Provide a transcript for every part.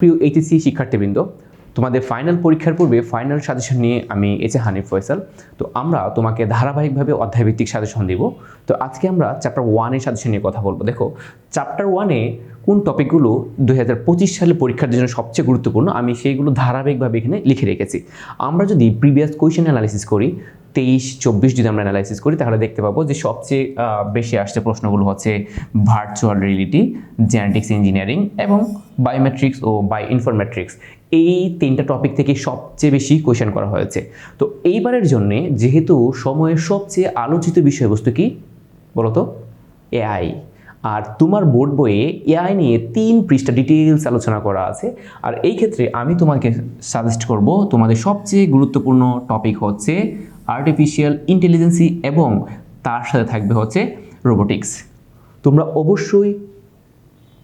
প্রিয় এইচএসসি শিক্ষার্থীবৃন্দ, তোমাদের ফাইনাল পরীক্ষার পূর্বে ফাইনাল সাজেশন নিয়ে আমি এসে হানিফ ফয়সাল। তো আমরা তোমাকে ধারাবাহিকভাবে অধ্যায়ভিত্তিক সাজেশন দিব। তো আজকে আমরা চ্যাপ্টার ওয়ানের সাজেশন নিয়ে কথা বলব। দেখো চ্যাপ্টার ওয়ানে কোন টপিকগুলো দুই হাজার পঁচিশ সালে পরীক্ষার জন্য সবচেয়ে গুরুত্বপূর্ণ, আমি সেইগুলো ধারাবাহিকভাবে এখানে লিখে রেখেছি। আমরা যদি প্রিভিয়াস কোয়েশন অ্যানালাইসিস করি, তেইশ, চব্বিশ যদি আমরা অ্যানালাইসিস করি, তাহলে দেখতে পাবো যে সবচেয়ে বেশি আসছে প্রশ্নগুলো হচ্ছে ভার্চুয়াল রিয়েলিটি জেনেটিক্স ইঞ্জিনিয়ারিং এবং বায়োমেট্রিক্স ও বাই ইনফরমেট্রিক্স এই তিনটা টপিক থেকে সবচেয়ে বেশি কোয়েশন করা হয়েছে। তো এইবারের জন্য যেহেতু সময়ের সবচেয়ে আলোচিত বিষয়বস্তু কি? বলতো এআই আর তোমার বোর্ড বইয়ে এআই নিয়ে তিন পৃষ্ঠা ডিটেলস আলোচনা করা আছে। আর এই ক্ষেত্রে আমি তোমাকে সাজেস্ট করব, তোমাদের সবচেয়ে গুরুত্বপূর্ণ টপিক হচ্ছে আর্টিফিশিয়াল ইন্টেলিজেন্সি এবং তার সাথে থাকবে হচ্ছে রোবোটিক্স তোমরা অবশ্যই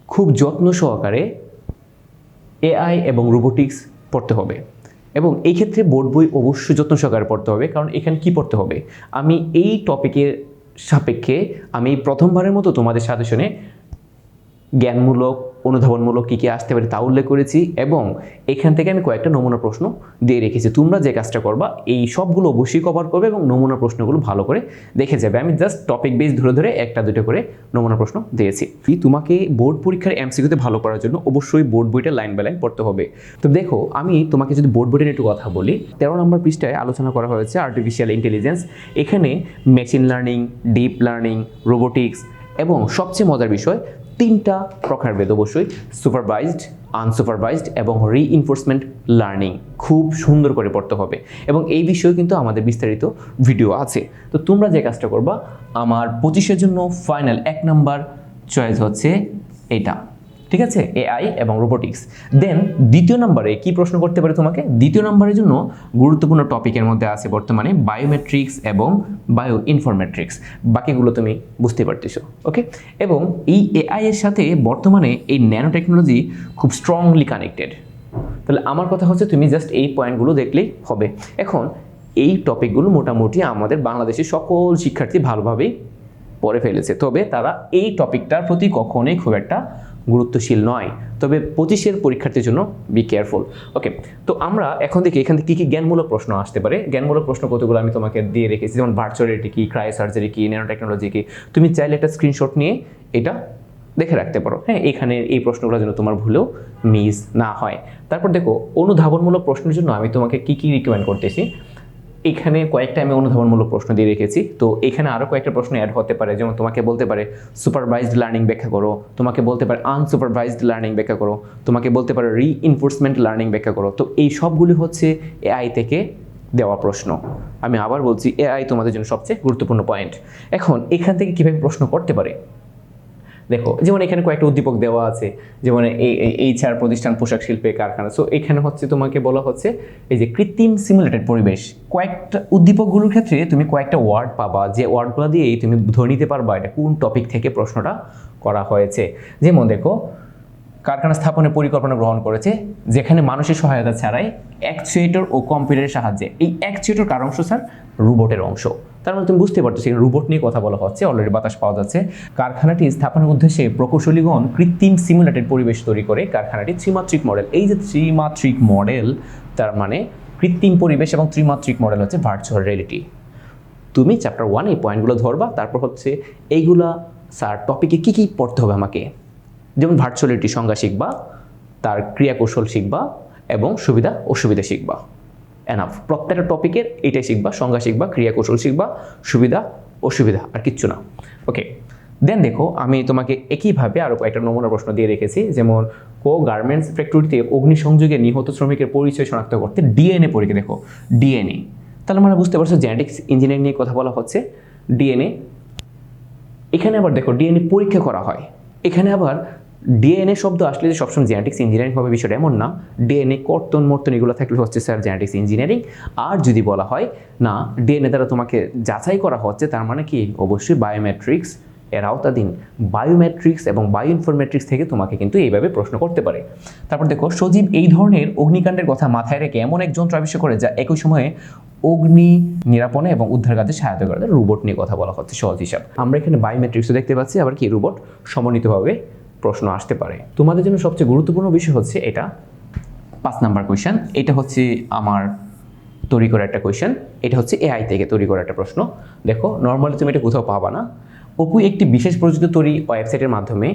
খুব যত্ন সহকারে এআই এবং রোবোটিক্স পড়তে হবে। এবং এই ক্ষেত্রে বোর্ড বই অবশ্যই যত্ন সহকারে পড়তে হবে, কারণ এখানে কি পড়তে হবে? আমি এই টপিকের সাপেক্ষে আমি প্রথমবারের মতো তোমাদের সাজেশনে জ্ঞানমূলক অনুধাবনমূলক কী কী আসতে পারে তা উল্লেখ করেছি এবং এখান থেকে আমি কয়েকটা নমুনা প্রশ্ন দিয়ে রেখেছি। তোমরা যে কাজটা করবা, এই সবগুলো অবশ্যই কভার করবে এবং নমুনা প্রশ্নগুলো ভালো করে দেখে যাবে। আমি জাস্ট টপিক বেস ধরে ধরে একটা, দুটো করে নমুনা প্রশ্ন দিয়েছি। তোমাকে বোর্ড পরীক্ষার এমসিকিউতে ভালো করার জন্য অবশ্যই বোর্ড বইটা লাইন বাই লাইন পড়তে হবে। তো দেখো, আমি তোমাকে যদি বোর্ড বইটা একটু কথা বলি, তেরো নম্বর পৃষ্ঠায় আলোচনা করা হয়েছে আর্টিফিশিয়াল ইন্টেলিজেন্স এখানে machine learning deep learning robotics এবং সবচেয়ে মজার বিষয় তিনটা প্রকারভেদ অবশ্যই সুপারভাইজড আনসুপারভাইজড এবং রিইনফোর্সমেন্ট লার্নিং খুব সুন্দর করে পড়তে হবে। এবং এই বিষয়ে কিন্তু আমাদের বিস্তারিত ভিডিও আছে। তো তোমরা যে কাজটা করবা, আমার পঁচিশের জন্য ফাইনাল এক নাম্বার চয়েস হচ্ছে এটা। ঠিক আছে? এআই এবং রোবোটিক্স দেন দ্বিতীয় নম্বরে কি প্রশ্ন করতে পারে তোমাকে? দ্বিতীয় নম্বরের জন্য গুরুত্বপূর্ণ টপিকের মধ্যে আছে বর্তমানে বায়োমেট্রিক্স এবং বায়ো ইনফরমেট্রিক্স বাকিগুলো তুমি বুঝতে পারতেছো ওকে এবং এই এআই এর সাথে বর্তমানে এই ন্যানো টেকনোলজি খুব স্ট্রংলি কানেক্টেড তাহলে আমার কথা হচ্ছে তুমি জাস্ট এই পয়েন্টগুলো দেখলেই হবে। এখন, এই টপিকগুলো মোটামুটি আমাদের বাংলাদেশের সকল শিক্ষার্থী ভালোভাবেই পড়ে ফেলেছে। তবে তারা এই টপিকটার প্রতি কখনোই খুব একটা গুরুত্বশীল নয়। তবে পঁচিশের পরীক্ষার্থীর জন্য বি কেয়ারফুল ওকে তো আমরা এখন দেখি এখান থেকে কী কী জ্ঞানমূলক প্রশ্ন আসতে পারে। জ্ঞানমূলক প্রশ্ন কতগুলো আমি তোমাকে দিয়ে রেখেছি, যেমন ভার্চুয়ালিটি কি ক্রাই সার্জারি কি ন্যানো টেকনোলজি কি। তুমি চাইলে একটা স্ক্রিনশট নিয়ে এটা দেখে রাখতে পারো। হ্যাঁ এখানে এই প্রশ্নগুলো যেন তোমার ভুলেও মিস না হয়। তারপর দেখো, অনুধাবনমূলক প্রশ্নের জন্য আমি তোমাকে কী কী রিকমেন্ড করতেছি? এখানে কয়েকটা আমি অনুধাবনমূলক প্রশ্ন দিয়ে রেখেছি। তো এখানে আরও কয়েকটা প্রশ্ন অ্যাড হতে পারে। যেমন তোমাকে বলতে পারে সুপারভাইজড লার্নিং ব্যাখ্যা করো। তোমাকে বলতে পারে আনসুপারভাইজড লার্নিং ব্যাখ্যা করো। তোমাকে বলতে পারে রিইনফোর্সমেন্ট লার্নিং ব্যাখ্যা করো। তো এই সবগুলি হচ্ছে এআই থেকে দেওয়া প্রশ্ন। আমি আবার বলছি এআই তোমাদের জন্য সবচেয়ে গুরুত্বপূর্ণ পয়েন্ট এখন এখান থেকে কীভাবে প্রশ্ন করতে পারে? দেখো, যেমন এখানে কয়েকটা উদ্দীপক দেওয়া আছে, যেমন এই ছাড় প্রতিষ্ঠান, পোশাক শিল্পে কারখানা। সো এখানে হচ্ছে তোমাকে বলা হচ্ছে, এই যে কৃত্রিম সিমুলেটেড পরিবেশ। কয়েকটা উদ্দীপকগুলোর ক্ষেত্রে তুমি কয়েকটা ওয়ার্ড পাবা, যে ওয়ার্ডগুলো দিয়েই তুমি ধরে নিতে পারবা এটা কোন টপিক থেকে প্রশ্নটা করা হয়েছে। যেমন দেখো, কারখানা স্থাপনের পরিকল্পনা গ্রহণ করেছে, যেখানে মানুষের সহায়তা ছাড়াই অ্যাকচুয়েটর ও কম্পিউটারের সাহায্যে। এই অ্যাকচুয়েটর কার অংশ স্যার রোবটের অংশ। তার মানে তুমি বুঝতে পারছ সেখানে রোবট নিয়ে কথা বলা হচ্ছে অলরেডি বাতাস পাওয়া যাচ্ছে। কারখানাটি স্থাপনের উদ্দেশ্যে প্রকৌশলীগণ কৃত্রিম সিমুলেটেড পরিবেশ তৈরি করে কারখানাটি ত্রিমাত্রিক মডেল এই যে ত্রিমাত্রিক মডেল তার মানে কৃত্রিম পরিবেশ এবং ত্রিমাত্রিক মডেল হচ্ছে ভার্চুয়াল রিয়েলিটি তুমি চ্যাপ্টার ওয়ান এই পয়েন্টগুলো ধরবা, তারপর হচ্ছে এইগুলা স্যার টপিকে কী কী পড়তে হবে আমাকে? যেমন ভার্চুয়ালিটি সংজ্ঞা শিখবা, তার ক্রিয়াকৌশল শিখবা এবং সুবিধা, অসুবিধা শিখবা। এনাফ প্রত্যেকটা টপিকের এটাই শিখবা, সংজ্ঞা শিখবা, ক্রিয়াকৌশল শিখবা, সুবিধা, অসুবিধা আর কিচ্ছু না। ওকে দেন দেখো আমি তোমাকে একইভাবে আরও কয়েকটা নমুনা প্রশ্ন দিয়ে রেখেছি, যেমন কো গার্মেন্টস ফ্যাক্টরিতে অগ্নিসংযোগে নিহত শ্রমিকের পরিচয় শনাক্ত করতে ডিএনএ পরীক্ষা, দেখো ডিএনএ তাহলে আমরা বুঝতে পারছ জেনেটিক্স ইঞ্জিনিয়ারিং নিয়ে কথা বলা হচ্ছে ডিএনএ এখানে আবার দেখো ডিএনএ পরীক্ষা করা হয়। এখানে আবার ডিএনএ শব্দ আসলে যে সবসময় জেনেটিক্স ইঞ্জিনিয়ারিং হবে বিষয়টা এমন না। ডিএনএ কর্তন মর্তন এগুলো থাকলে হচ্ছে স্যার জেনেটিক্স ইঞ্জিনিয়ারিং আর যদি বলা হয়, না ডিএনএ দ্বারা তোমাকে যাচাই করা হচ্ছে, তার মানে কি? অবশ্যই বায়োমেট্রিক্স এর আওতাধীন। বায়োমেট্রিক্স এবং বায়ো ইনফরমেট্রিক্স থেকে তোমাকে কিন্তু এইভাবে প্রশ্ন করতে পারে। তারপর দেখো, সজীব এই ধরনের অগ্নিকাণ্ডের কথা মাথায় রেখে এমন এক যন্ত্র আবিষ্কার করে যা একই সময়ে অগ্নি নিরাপণে এবং উদ্ধার কাজে সহায়তা করে। রোবট নিয়ে কথা বলা হচ্ছে সহজ হিসাব। আমরা এখানে বায়োমেট্রিক্সও দেখতে পাচ্ছি, আবার কি রোবট সমন্বিতভাবে প্রশ্ন আসতে পারে। তোমাদের জন্য সবচেয়ে গুরুত্বপূর্ণ বিষয় হচ্ছে এটা। পাঁচ নাম্বার কোয়েশ্চেন এটা হচ্ছে আমার তৈরি করা একটা কোয়েশ্চেন এটা হচ্ছে এআই থেকে তৈরি করা একটা প্রশ্ন। দেখো নর্মালি তুমি এটা কোথাও পাবা না। অপু একটি বিশেষ প্রযুক্তি তৈরি ওয়েবসাইটের মাধ্যমে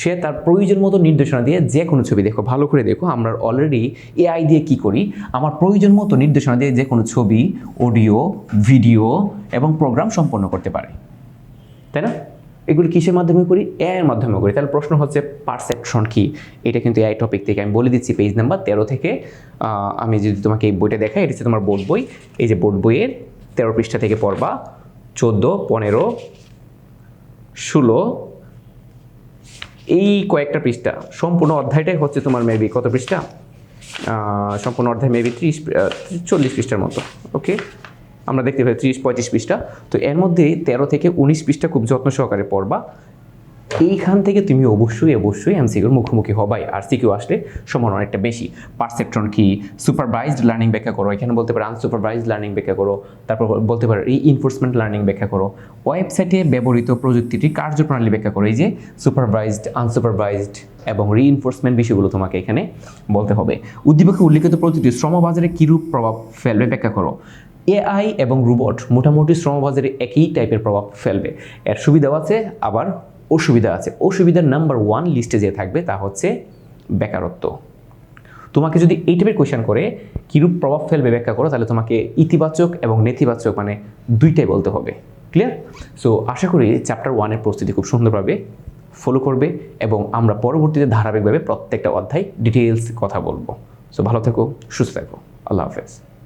সে তার প্রয়োজন মতো নির্দেশনা দিয়ে যে কোনো ছবি দেখো, ভালো করে দেখো, আমরা অলরেডি এআই দিয়ে কি করি? আমার প্রয়োজন মতো নির্দেশনা দিয়ে যে কোনো ছবি অডিও ভিডিও এবং প্রোগ্রাম সম্পন্ন করতে পারে। তাই না? এগুলো কিসের মাধ্যমে করি? এআই এর মাধ্যমে করি। তাহলে প্রশ্ন হচ্ছে পারসেপশন কি? এটা কিন্তু এআই টপিক থেকে আমি বলে দিচ্ছি পেজ নাম্বার তেরো থেকে আমি যদি তোমাকে এই বইটা দেখাই, এটা হচ্ছে তোমার বোর্ড বই। এই যে বোর্ড বইয়ের তেরো পৃষ্ঠা থেকে পড়বা, চোদ্দ, পনেরো, ষোলো, এই কয়েকটা পৃষ্ঠা। সম্পূর্ণ অধ্যায়টাই হচ্ছে তোমার মেবি কত পৃষ্ঠা? সম্পূর্ণ অধ্যায় মেবি ত্রিশ চল্লিশ পৃষ্ঠার মতো ওকে আমরা দেখতে পাই ত্রিশ পঁয়ত্রিশ পৃষ্ঠা। তো এর মধ্যে তেরো থেকে উনিশ পৃষ্ঠা খুব যত্ন সহকারে পড়বা। এইখান থেকে তুমি অবশ্যই অবশ্যই এমসিকিউর মুখোমুখি হবাই। আর সিকিউ আসলে সমান অনেকটা বেশি। পারসেপট্রন কি? সুপারভাইজড লার্নিং ব্যাখ্যা করো। এখানে বলতে পারো আনসুপারভাইজড লার্নিং ব্যাখ্যা করো। তারপর বলতে পারো রি ইনফোর্সমেন্ট লার্নিং ব্যাখ্যা করো। ওয়েবসাইটে ব্যবহৃত প্রযুক্তিটি কার্যপ্রণালী ব্যাখ্যা করো। এই যে সুপারভাইজড আনসুপারভাইজড এবং রি রিইনফোর্সমেন্ট বিষয়গুলো তোমাকে এখানে বলতে হবে। উদ্দীপকে উল্লিখিত প্রযুক্তি শ্রমবাজারে কীরূপ প্রভাব ফেলবে ব্যাখ্যা করো। এআই এবং রোবট মোটামুটি শ্রমবাজারে একই টাইপের প্রভাব ফেলবে। এর সুবিধাও আছে, আবার অসুবিধা আছে। অসুবিধার নাম্বার ওয়ান লিস্টে যে থাকবে তা হচ্ছে বেকারত্ব। তোমাকে যদি এই টাইপের কোয়েশ্চেন করে, কীরূপ প্রভাব ফেলবে ব্যাখ্যা করো, তাহলে তোমাকে ইতিবাচক এবং নেতিবাচক মানে দুইটাই বলতে হবে। ক্লিয়ার সো আশা করি চ্যাপ্টার ওয়ানের প্রস্তুতি খুব সুন্দরভাবে ফলো করবে এবং আমরা পরবর্তীতে ধারাবাহিকভাবে প্রত্যেকটা অধ্যায় ডিটেলস কথা বলব। সো ভালো থেকো, সুস্থ থেকো। আল্লাহ হাফেজ।